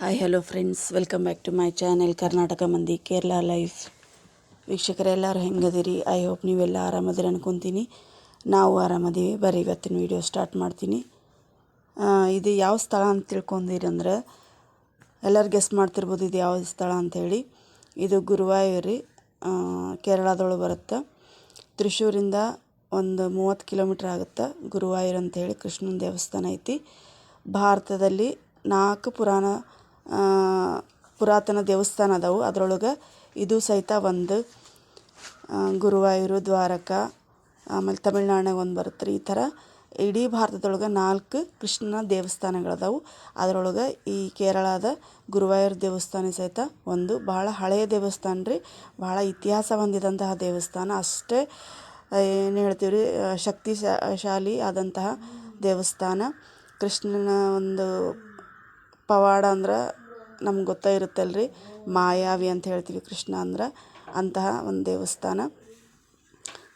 Hi hello friends welcome back to my channel Karnataka ಮಂದಿ Kerala life ವೀಕ್ಷಕರೆಲ್ಲರೂ ಹೆಂಗದಿರಿ? I hope ನೀವೆಲ್ಲ ಆರಾಮದಿರಿ ಅನ್ಕೊತೀನಿ. ನಾವು ಆರಾಮದೀವಿ. ಬರೀ ಇವತ್ತಿನ ವೀಡಿಯೋ ಸ್ಟಾರ್ಟ್ ಮಾಡ್ತೀನಿ. ಇದು ಯಾವ ಸ್ಥಳ ಅಂತ ತಿಳ್ಕೊಂಡಿರಿ ಅಂದ್ರೆ, ಎಲ್ಲರೂ ಗೆಸ್ ಮಾಡ್ತಿರ್ಬೋದು ಇದು ಯಾವ ಸ್ಥಳ ಅಂಥೇಳಿ ಇದು ಗುರುವಾಯೂರಿ ಕೇರಳದೊಳಗೆ ಬರುತ್ತೆ. ತ್ರಿಶೂರಿಂದ ಒಂದು ಮೂವತ್ತು ಕಿಲೋಮೀಟ್ರ್ ಆಗುತ್ತೆ ಅಂತ ಅಂಥೇಳಿ ಕೃಷ್ಣನ ದೇವಸ್ಥಾನ ಐತಿ. ಭಾರತದಲ್ಲಿ ನಾಲ್ಕು ಪುರಾಣ ಪುರಾತನ ದೇವಸ್ಥಾನ ಅದಾವು. ಅದರೊಳಗೆ ಇದು ಸಹಿತ ಒಂದು ಗುರುವಾಯೂರು, ದ್ವಾರಕ, ಆಮೇಲೆ ತಮಿಳ್ನಾಡಿನಾಗ ಒಂದು ಬರುತ್ತೆ ರೀ ಈ ಥರ. ಇಡೀ ಭಾರತದೊಳಗೆ ನಾಲ್ಕು ಕೃಷ್ಣನ ದೇವಸ್ಥಾನಗಳದಾವು. ಅದರೊಳಗೆ ಈ ಕೇರಳದ ಗುರುವಾಯೂರು ದೇವಸ್ಥಾನ ಸಹಿತ ಒಂದು. ಭಾಳ ಹಳೆಯ ದೇವಸ್ಥಾನ ರೀ. ಭಾಳ ಇತಿಹಾಸ ಹೊಂದಿದಂತಹ ದೇವಸ್ಥಾನ. ಅಷ್ಟೇ ಏನು ಹೇಳ್ತೀವಿ ರೀ ಶಕ್ತಿಶಾಲಿ ಆದಂತಹ ದೇವಸ್ಥಾನ. ಕೃಷ್ಣನ ಒಂದು ಪವಾಡ ಅಂದ್ರೆ ನಮ್ಗೆ ಗೊತ್ತೇ ಇರುತ್ತಲ್ಲ ರೀ ಮಾಯಾವಿ ಅಂತ ಹೇಳ್ತೀವಿ ಕೃಷ್ಣ ಅಂದ್ರೆ ಅಂತಹ ಒಂದು ದೇವಸ್ಥಾನ.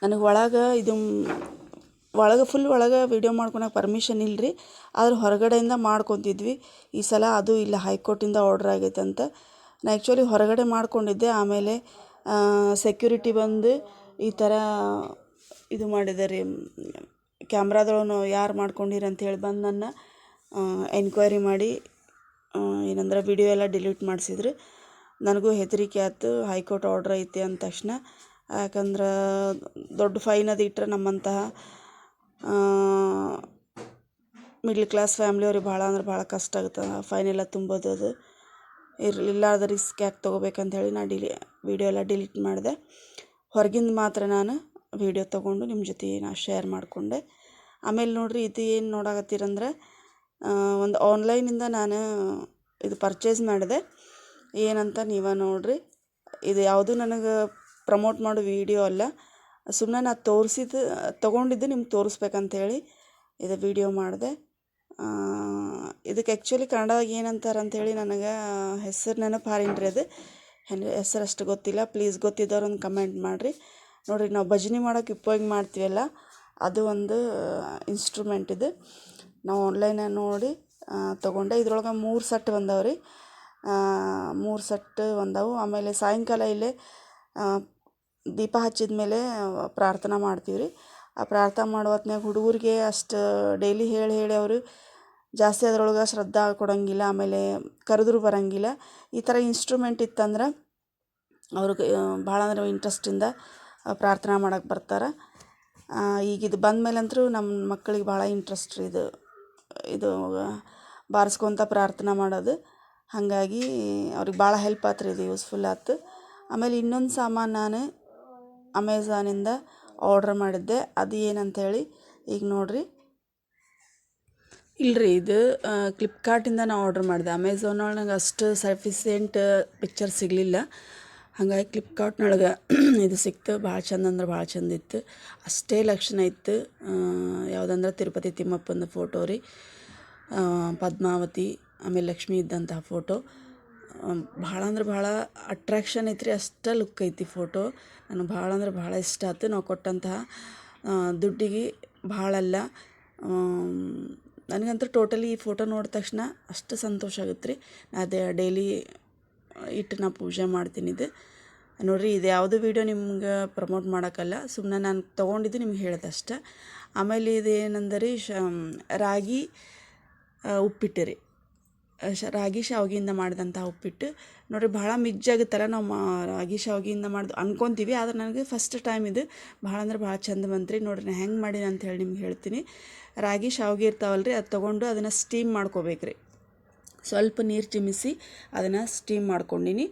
ನನಗೆ ಒಳಗೆ ಇದು ಒಳಗೆ ಫುಲ್ ಒಳಗೆ ವೀಡಿಯೋ ಮಾಡ್ಕೊಳಕ್ಕೆ ಪರ್ಮಿಷನ್ ಇಲ್ಲ ರೀ ಆದ್ರೆ ಹೊರಗಡೆಯಿಂದ ಮಾಡ್ಕೊತಿದ್ವಿ. ಈ ಸಲ ಅದು ಇಲ್ಲ, ಹೈಕೋರ್ಟಿಂದ ಆರ್ಡ್ರ್ ಆಗೈತೆ ಅಂತ. ನಾ ಆ್ಯಕ್ಚುಲಿ ಹೊರಗಡೆ ಮಾಡ್ಕೊಂಡಿದ್ದೆ. ಆಮೇಲೆ ಸೆಕ್ಯೂರಿಟಿ ಬಂದು ಈ ಥರ ಇದು ಮಾಡಿದೆ ರೀ ಕ್ಯಾಮ್ರಾದೊಳನು ಯಾರು ಮಾಡ್ಕೊಂಡಿರಂತ ಹೇಳಿ ಬಂದು ನನ್ನ ಎನ್ಕ್ವೈರಿ ಮಾಡಿ ಏನಂದ್ರೆ ವಿಡಿಯೋ ಎಲ್ಲ ಡಿಲೀಟ್ ಮಾಡಿಸಿದ್ರು. ನನಗೂ ಹೆದರಿಕೆ ಆಯ್ತು. ಹೈಕೋರ್ಟ್ ಆರ್ಡ್ರ್ ಐತಿ ಅಂದ ತಕ್ಷಣ. ಯಾಕಂದ್ರೆ ದೊಡ್ಡ ಫೈನ್ ಅದು ಇಟ್ಟರೆ ನಮ್ಮಂತಹ ಮಿಡ್ಲ್ ಕ್ಲಾಸ್ ಫ್ಯಾಮ್ಲಿಯವ್ರಿಗೆ ಭಾಳ ಅಂದ್ರೆ ಭಾಳ ಕಷ್ಟ ಆಗುತ್ತೆ. ಫೈನ್ ಎಲ್ಲ ತುಂಬೋದು ಅದು. ಇರಲಿಲ್ಲ ಅದು ರಿಸ್ಕ್ ಯಾಕೆ ತೊಗೋಬೇಕಂತ ಹೇಳಿ ನಾನು ಡಿಲಿ ವಿಡಿಯೋ ಎಲ್ಲ ಡಿಲೀಟ್ ಮಾಡಿದೆ. ಹೊರಗಿಂದ ಮಾತ್ರ ನಾನು ವಿಡಿಯೋ ತೊಗೊಂಡು ನಿಮ್ಮ ಜೊತೆ ನಾ ಶೇರ್ ಮಾಡಿಕೊಂಡೆ. ಆಮೇಲೆ ನೋಡಿರಿ, ಇದು ಏನು ನೋಡಾಕತ್ತೀರಂದ್ರೆ ಒಂದು ಆನ್ಲೈನಿಂದ ನಾನು ಇದು ಪರ್ಚೇಸ್ ಮಾಡಿದೆ. ಏನಂತ ನೀವೇ ನೋಡ್ರಿ. ಇದು ಯಾವುದು ನನಗೆ ಪ್ರಮೋಟ್ ಮಾಡೋ ವೀಡಿಯೋ ಅಲ್ಲ. ಸುಮ್ಮನೆ ನಾ ತೋರಿಸಿದ್ದು ತೊಗೊಂಡಿದ್ದು ನಿಮ್ಗೆ ತೋರಿಸ್ಬೇಕಂತ ಹೇಳಿ ಇದು ವಿಡಿಯೋ ಮಾಡಿದೆ. ಇದಕ್ಕೆ ಆ್ಯಕ್ಚುಲಿ ಕನ್ನಡದಾಗ ಏನಂತಾರೆ ಅಂಥೇಳಿ ನನಗೆ ಹೆಸರು ನೆನಪು ಹಾರಿನ್ರಿ ಅದು ಹೆಸರು ಅಷ್ಟು ಗೊತ್ತಿಲ್ಲ. ಪ್ಲೀಸ್ ಗೊತ್ತಿದ್ದವ್ರು ಒಂದು ಕಮೆಂಟ್ ಮಾಡಿರಿ. ನೋಡಿರಿ ನಾವು ಭಜನೆ ಮಾಡೋಕೆ ಉಪಯೋಗ ಮಾಡ್ತೀವಲ್ಲ, ಅದು ಒಂದು ಇನ್ಸ್ಟ್ರೂಮೆಂಟ್ ಇದು. ನಾವು ಆನ್ಲೈನಾಗ ನೋಡಿ ತಗೊಂಡೆ. ಇದ್ರೊಳಗೆ ಮೂರು ಸೆಟ್ ಬಂದವೆ ರೀ ಮೂರು ಸೆಟ್ ಬಂದವು. ಆಮೇಲೆ ಸಾಯಂಕಾಲ ಇಲ್ಲೇ ದೀಪ ಹಚ್ಚಿದ ಮೇಲೆ ಪ್ರಾರ್ಥನೆ ಮಾಡ್ತೀವಿ ರೀ ಆ ಪ್ರಾರ್ಥನೆ ಮಾಡೋ ಹೊತ್ನ್ಯಾಗ ಹುಡುಗರಿಗೆ ಅಷ್ಟು ಡೈಲಿ ಹೇಳಿ ಹೇಳಿ ಅವರು ಜಾಸ್ತಿ ಅದ್ರೊಳಗೆ ಶ್ರದ್ಧಾ ಕೊಡೋಂಗಿಲ್ಲ, ಆಮೇಲೆ ಕರೆದ್ರು ಬರೋಂಗಿಲ್ಲ. ಈ ಥರ ಇನ್ಸ್ಟ್ರೂಮೆಂಟ್ ಇತ್ತಂದ್ರೆ ಅವ್ರಿಗೆ ಭಾಳ ಅಂದ್ರೆ ಇಂಟ್ರೆಸ್ಟಿಂದ ಪ್ರಾರ್ಥನೆ ಮಾಡಕ್ಕೆ ಬರ್ತಾರೆ. ಈಗ ಇದು ಬಂದ ಮೇಲಂತೂ ನಮ್ಮ ಮಕ್ಕಳಿಗೆ ಭಾಳ ಇಂಟ್ರೆಸ್ಟ್ ರೀ ಇದು. ಇದು ಬಾರಿಸ್ಕೊತ ಪ್ರಾರ್ಥನೆ ಮಾಡೋದು. ಹಾಗಾಗಿ ಅವ್ರಿಗೆ ಭಾಳ ಹೆಲ್ಪ್ ಆತ್ರಿ ಇದು ಯೂಸ್ಫುಲ್ ಆಯ್ತು ಆಮೇಲೆ ಇನ್ನೊಂದು ಸಾಮಾನು ನಾನು ಅಮೆಝಾನಿಂದ ಆರ್ಡ್ರ್ ಮಾಡಿದ್ದೆ. ಅದು ಏನಂಥೇಳಿ ಈಗ ನೋಡ್ರಿ. ಇಲ್ರಿ ಇದು ಫ್ಲಿಪ್ಕಾರ್ಟಿಂದ ನಾನು ಆರ್ಡ್ರ್ ಮಾಡಿದೆ. ಅಮೆಝಾನೊಳಗೆ ನಂಗೆ ಅಷ್ಟು ಸಫಿಸಿಯೆಂಟ್ ಪಿಕ್ಚರ್ ಸಿಗಲಿಲ್ಲ. ಹಾಗಾಗಿ ಫ್ಲಿಪ್ಕಾರ್ಟ್ನೊಳಗೆ ಇದು ಸಿಕ್ತು. ಭಾಳ ಚಂದ ಅಂದ್ರೆ ಭಾಳ ಚಂದ ಇತ್ತು. ಅಷ್ಟೇ ಲಕ್ಷಣ ಇತ್ತು. ಯಾವುದಂದ್ರೆ ತಿರುಪತಿ ತಿಮ್ಮಪ್ಪನ ಫೋಟೋ ರೀ. ಪದ್ಮಾವತಿ, ಆಮೇಲೆ ಲಕ್ಷ್ಮಿ ಇದ್ದಂತಹ ಫೋಟೋ ಭಾಳ ಅಂದ್ರೆ ಭಾಳ ಅಟ್ರಾಕ್ಷನ್ ಐತ್ರಿ. ಅಷ್ಟ ಲುಕ್ ಐತಿ ಫೋಟೋ ನನಗೆ ಭಾಳ ಅಂದ್ರೆ ಭಾಳ ಇಷ್ಟ ಆಯ್ತು ನಾವು ಕೊಟ್ಟಂತಹ ದುಡ್ಡಿಗೆ ಭಾಳ ಅಲ್ಲ ನನಗಂತೂ ಟೋಟಲಿ ಈ ಫೋಟೋ ನೋಡಿದ ತಕ್ಷಣ ಅಷ್ಟು ಸಂತೋಷ ಆಗುತ್ತೆ ರೀ ಅದೇ ಡೈಲಿ ಇಟ್ಟು ನಾ ಪೂಜೆ ಮಾಡ್ತೀನಿ ಇದು. ನೋಡಿರಿ, ಇದು ಯಾವುದು ವೀಡಿಯೋ ನಿಮ್ಗೆ ಪ್ರಮೋಟ್ ಮಾಡೋಕ್ಕಲ್ಲ ಸುಮ್ಮನೆ ನಾನು ತೊಗೊಂಡಿದ್ದು ನಿಮ್ಗೆ ಹೇಳ್ದೆ ಅಷ್ಟೆ. ಆಮೇಲೆ ಇದು ಏನಂದರೆ ಶ ರಾಗಿ ಉಪ್ಪಿಟ್ಟು ರೀ ಶ, ರಾಗಿ ಶಾವಿಗೆಯಿಂದ ಮಾಡಿದಂಥ ಉಪ್ಪಿಟ್ಟು. ನೋಡಿರಿ ಭಾಳ ಮಿಜ್ಜಾಗುತ್ತಲ್ಲ ನಾವು ಮಾ, ರಾಗಿ ಶಾವಿಗೆಯಿಂದ ಮಾಡ್ದು, ಅನ್ಕೊತೀವಿ, ಆದರೆ ನನಗೆ ಫಸ್ಟ್ ಟೈಮ್ ಇದು. ಭಾಳ ಅಂದ್ರೆ ಭಾಳ ಚಂದ ಬಂತ್ರಿ. ನೋಡಿರಿ, ನಾನು ಹೆಂಗೆ ಮಾಡೀನಿ ಅಂತ ಹೇಳಿ ನಿಮ್ಗೆ ಹೇಳ್ತೀನಿ. ರಾಗಿ ಶಾವಿಗೆ ಇರ್ತಾವಲ್ಲ ರೀ ಅದು ತೊಗೊಂಡು ಅದನ್ನು ಸ್ಟೀಮ್ ಮಾಡ್ಕೋಬೇಕು ರೀ ಸ್ವಲ್ಪ ನೀರು ಚಿಮ್ಮಿಸಿ ಅದನ್ನು ಸ್ಟೀಮ್ ಮಾಡ್ಕೊಂಡಿನಿ.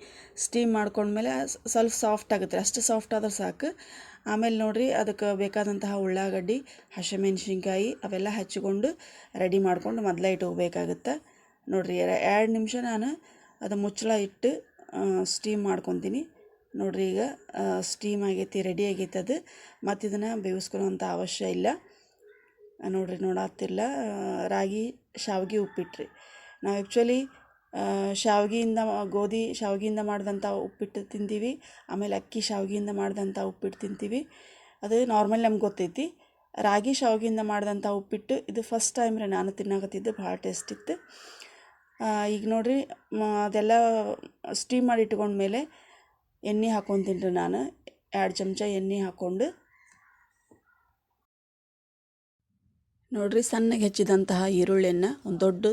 ಸ್ಟೀಮ್ ಮಾಡ್ಕೊಂಡ್ಮೇಲೆ ಸ್ವಲ್ಪ ಸಾಫ್ಟ್ ಆಗುತ್ತೆ. ಅಷ್ಟು ಸಾಫ್ಟ್ ಆದ್ರೆ ಸಾಕು. ಆಮೇಲೆ ನೋಡಿರಿ ಅದಕ್ಕೆ ಬೇಕಾದಂತಹ ಉಳ್ಳಾಗಡ್ಡಿ, ಹಸಿಮೆಣ್ಸಿನ್ಕಾಯಿ ಅವೆಲ್ಲ ಹಚ್ಚಿಕೊಂಡು ರೆಡಿ ಮಾಡ್ಕೊಂಡು ಮೊದಲೇ ಇಟ್ಕೋಬೇಕಾಗುತ್ತೆ ನೋಡಿರಿ ಎರಡು ನಿಮಿಷ ನಾನು ಅದು ಮುಚ್ಚಳ ಇಟ್ಟು ಸ್ಟೀಮ್ ಮಾಡ್ಕೊತೀನಿ. ನೋಡಿರಿ ಈಗ ಸ್ಟೀಮ್ ಆಗೈತಿ ರೆಡಿ ಆಗೈತೆ ಅದು. ಮತ್ತು ಇದನ್ನು ಬೇಯಿಸ್ಕೊಳ್ಳೋಂಥ ಅವಶ್ಯ ಇಲ್ಲ. ನೋಡಿರಿ ನೋಡತ್ತಿಲ್ಲ ರಾಗಿ, ಶಾವಿಗೆ ಉಪ್ಪಿಟ್ಟು ರೀ ನಾವು ಆ್ಯಕ್ಚುಲಿ ಶಾವಿಗೆಯಿಂದ ಗೋಧಿ ಶಾವಿಗೆಯಿಂದ ಮಾಡಿದಂಥ ಉಪ್ಪಿಟ್ಟು ತಿಂತೀವಿ. ಆಮೇಲೆ ಅಕ್ಕಿ ಶಾವಿಗೆಯಿಂದ ಮಾಡಿದಂಥ ಉಪ್ಪಿಟ್ಟು ತಿಂತೀವಿ. ಅದು ನಾರ್ಮಲ್ ನಮ್ಗೆ ಗೊತ್ತೈತಿ. ರಾಗಿ ಶಾವಿಗೆಯಿಂದ ಮಾಡಿದಂಥ ಉಪ್ಪಿಟ್ಟು, ಇದು ಫಸ್ಟ್ ಟೈಮ್ ರೀ ನಾನು ತಿನ್ನಕತ್ತಿದ್ದು, ಭಾಳ ಟೇಸ್ಟ್ ಇತ್ತು. ಈಗ ನೋಡಿರಿ ಅದೆಲ್ಲ ಸ್ಟೀಮ್ ಮಾಡಿ ಇಟ್ಕೊಂಡ್ಮೇಲೆ ಎಣ್ಣೆ ಹಾಕ್ಕೊತೀನಿ ರೀ ನಾನು. ಎರಡು ಚಮಚ ಎಣ್ಣೆ ಹಾಕ್ಕೊಂಡು ನೋಡಿರಿ, ಸಣ್ಣಗೆ ಹೆಚ್ಚಿದಂತಹ ಈರುಳ್ಳಿಯನ್ನು, ಒಂದು ದೊಡ್ಡ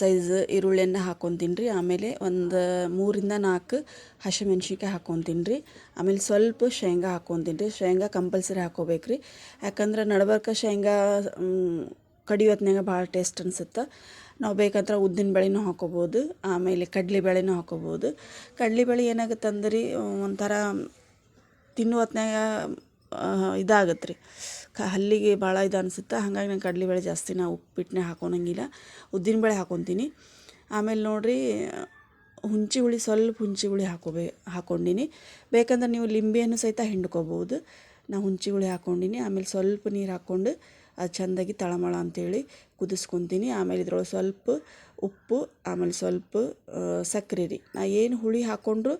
ಸೈಜ್ ಈರುಳ್ಳಿಯನ್ನು ಹಾಕೊಂತೀನಿ ರೀ. ಆಮೇಲೆ ಒಂದು ಮೂರಿಂದ ನಾಲ್ಕು ಹಸಿಮೆಣ್ಸಿನ್ಕಾಯಿ ಹಾಕ್ಕೊತೀನಿ ರೀ. ಆಮೇಲೆ ಸ್ವಲ್ಪ ಶೇಂಗಾ ಹಾಕ್ಕೊತೀನಿ ರೀ. ಶೇಂಗಾ ಕಂಪಲ್ಸರಿ ಹಾಕೋಬೇಕು ರೀ. ಯಾಕಂದ್ರೆ ನಡ್ಬರ್ಕ ಶೇಂಗಾ ಕಡಿಯೋತ್ನಾಗ ಭಾಳ ಟೇಸ್ಟ್ ಅನಿಸುತ್ತೆ. ನಾವು ಬೇಕಂದ್ರೆ ಉದ್ದಿನ ಬೇಳೆನೂ ಹಾಕ್ಕೋಬೋದು ಆಮೇಲೆ ಕಡಲೆ ಬೇಳೆನೂ ಹಾಕ್ಕೋಬೋದು ಕಡಲೆ ಬೇಳೆ ಏನಾಗುತ್ತೆ ಅಂದ್ರೆ ಒಂಥರ ತಿನ್ನೋ ಹೊತ್ನ್ಯಾಗ ಇದಾಗತ್ತೆ ರೀ ಕ ಹಲ್ಲಿಗೆ ಭಾಳ ಇದು ಅನ್ಸುತ್ತೆ, ಹಾಗಾಗಿ ನಾನು ಕಡಲೆಬೇಳೆ ಜಾಸ್ತಿ ನಾ ಉಪ್ಪಿಟ್ಟನ್ನೇ ಉದ್ದಿನ ಉದ್ದಿನಬೇಳೆ ಹಾಕೊತೀನಿ. ಆಮೇಲೆ ನೋಡಿರಿ, ಹುಂಚಿ ಹುಳಿ, ಸ್ವಲ್ಪ ಹುಂಚಿ ಹುಳಿ ಹಾಕೋಬೇ, ಹಾಕೊಂಡಿನಿ. ಬೇಕಂದ್ರೆ ನೀವು ಲಿಂಬೆಯನ್ನು ಸಹಿತ ಹಿಂಡ್ಕೋಬೋದು. ನಾ ಹುಂಚಿ ಹುಳಿ ಹಾಕೊಂಡಿನಿ. ಆಮೇಲೆ ಸ್ವಲ್ಪ ನೀರು ಹಾಕ್ಕೊಂಡು ಅದು ಚೆಂದಾಗಿ ತಳಮಳ ಅಂತೇಳಿ ಕುದಿಸ್ಕೊತೀನಿ. ಆಮೇಲೆ ಇದ್ರೊಳಗೆ ಸ್ವಲ್ಪ ಉಪ್ಪು, ಆಮೇಲೆ ಸ್ವಲ್ಪ ಸಕ್ಕರೆ ರೀ ನಾ ಏನು ಹುಳಿ ಹಾಕ್ಕೊಂಡ್ರು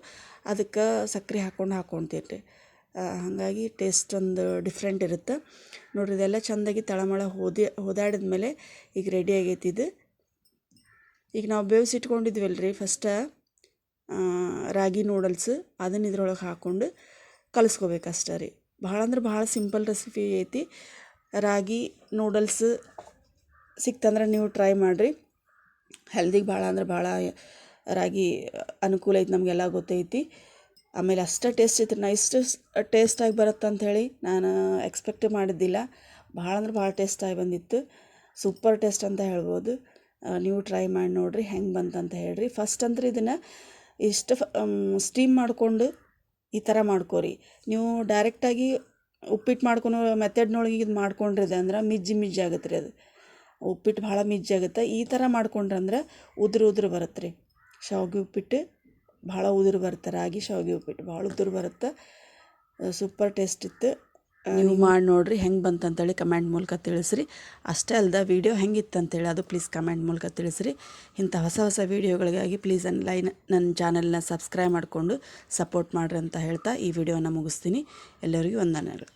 ಅದಕ್ಕೆ ಸಕ್ಕರೆ ಹಾಕ್ಕೊಂಡು ಹಾಕ್ಕೊತೀನಿ ರೀ ಹಾಗಾಗಿ ಟೇಸ್ಟ್ ಒಂದು ಡಿಫ್ರೆಂಟ್ ಇರುತ್ತೆ. ನೋಡ್ರಿ, ಇದೆಲ್ಲ ಚೆಂದಾಗಿ ತಳಮಳ ಹೋದಿ, ಹೋದಾಡಿದ ಮೇಲೆ ಈಗ ರೆಡಿ ಆಗೈತಿ ಇದು. ಈಗ ನಾವು ಬೇವಿಸಿಟ್ಕೊಂಡಿದ್ವಲ್ಲ ರೀ ಫಸ್ಟ ರಾಗಿ ನೂಡಲ್ಸ್ ಅದನ್ನ ಇದ್ರೊಳಗೆ ಹಾಕ್ಕೊಂಡು ಕಲಿಸ್ಕೋಬೇಕು ಅಷ್ಟೇ ರೀ. ಭಾಳ ಅಂದ್ರೆ ಭಾಳ ಸಿಂಪಲ್ ರೆಸಿಪಿ ಐತಿ. ರಾಗಿ ನೂಡಲ್ಸ್ ಸಿಕ್ತಂದ್ರೆ ನೀವು ಟ್ರೈ ಮಾಡಿರಿ. ಹೆಲ್ದಿಗೆ ಭಾಳ ಅಂದ್ರೆ ಭಾಳ ರಾಗಿ ಅನುಕೂಲ ಐತಿ ನಮಗೆಲ್ಲ ಗೊತ್ತೈತಿ. ಆಮೇಲೆ ಅಷ್ಟೇ ಟೇಸ್ಟ್ ಇತ್ತು ನಾ ಇಷ್ಟು ಟೇಸ್ಟಾಗಿ ಬರುತ್ತೆ ಅಂಥೇಳಿ ನಾನು ಎಕ್ಸ್ಪೆಕ್ಟ್ ಮಾಡಿದ್ದಿಲ್ಲ. ಭಾಳ ಅಂದ್ರೆ ಭಾಳ ಟೇಸ್ಟಾಗಿ ಬಂದಿತ್ತು. ಸೂಪರ್ ಟೇಸ್ಟ್ ಅಂತ ಹೇಳ್ಬೋದು. ನೀವು ಟ್ರೈ ಮಾಡಿ ನೋಡಿರಿ ಹೆಂಗೆ ಬಂತಂತ ಹೇಳಿರಿ. ಫಸ್ಟ್ ಅಂದ್ರೆ ಇದನ್ನು ಇಷ್ಟು ಸ್ಟೀಮ್ ಮಾಡಿಕೊಂಡು ಈ ಥರ ಮಾಡ್ಕೋರಿ. ನೀವು ಡೈರೆಕ್ಟಾಗಿ ಉಪ್ಪಿಟ್ಟು ಮಾಡ್ಕೊಳೋ ಮೆಥಡ್ನೊಳಗೆ ಇದು ಮಾಡ್ಕೊಂಡ್ರಿದೆ ಅಂದ್ರೆ ಮಿಜ್ಜಿ ಮಿಜ್ಜಿ ಆಗುತ್ತೆ ರೀ ಅದು. ಉಪ್ಪಿಟ್ಟು ಭಾಳ ಮಿಜ್ಜಿ ಆಗುತ್ತೆ. ಈ ಥರ ಮಾಡ್ಕೊಂಡ್ರಂದ್ರೆ ಉದುರು ಉದುರು ಬರುತ್ತೆ ರೀ ಶಾವ್ಗೆ ಉಪ್ಪಿಟ್ಟು ಭಾಳ ಉದುರು ಬರುತ್ತೆ ರಾಗಿ ಶಾವಿಗೆ ಉಪ್ಪಿಟ್ಟು. ಭಾಳ ಉದುರು ಬರುತ್ತೆ. ಸೂಪರ್ ಟೇಸ್ಟ್ ಇತ್ತು. ನೀವು ಮಾಡಿ ನೋಡಿರಿ ಹೆಂಗೆ ಬಂತಂತೇಳಿ ಕಮೆಂಟ್ ಮೂಲಕ ತಿಳಿಸ್ರಿ. ಅಷ್ಟೇ ಅಲ್ಲದೆ ವೀಡಿಯೋ ಹೆಂಗಿತ್ತು ಅಂತೇಳಿ ಅದು ಪ್ಲೀಸ್ ಕಮೆಂಟ್ ಮೂಲಕ ತಿಳಿಸ್ರಿ. ಇಂಥ ಹೊಸ ಹೊಸ ವೀಡಿಯೋಗಳಿಗಾಗಿ ಪ್ಲೀಸ್ ಲೈನ್ ನನ್ನ ಚಾನಲ್ನ ಸಬ್ಸ್ಕ್ರೈಬ್ ಮಾಡಿಕೊಂಡು ಸಪೋರ್ಟ್ ಮಾಡಿರಿ ಅಂತ ಹೇಳ್ತಾ ಈ ವಿಡಿಯೋನ ಮುಗಿಸ್ತೀನಿ. ಎಲ್ಲರಿಗೂ ವಂದನೆಗಳು.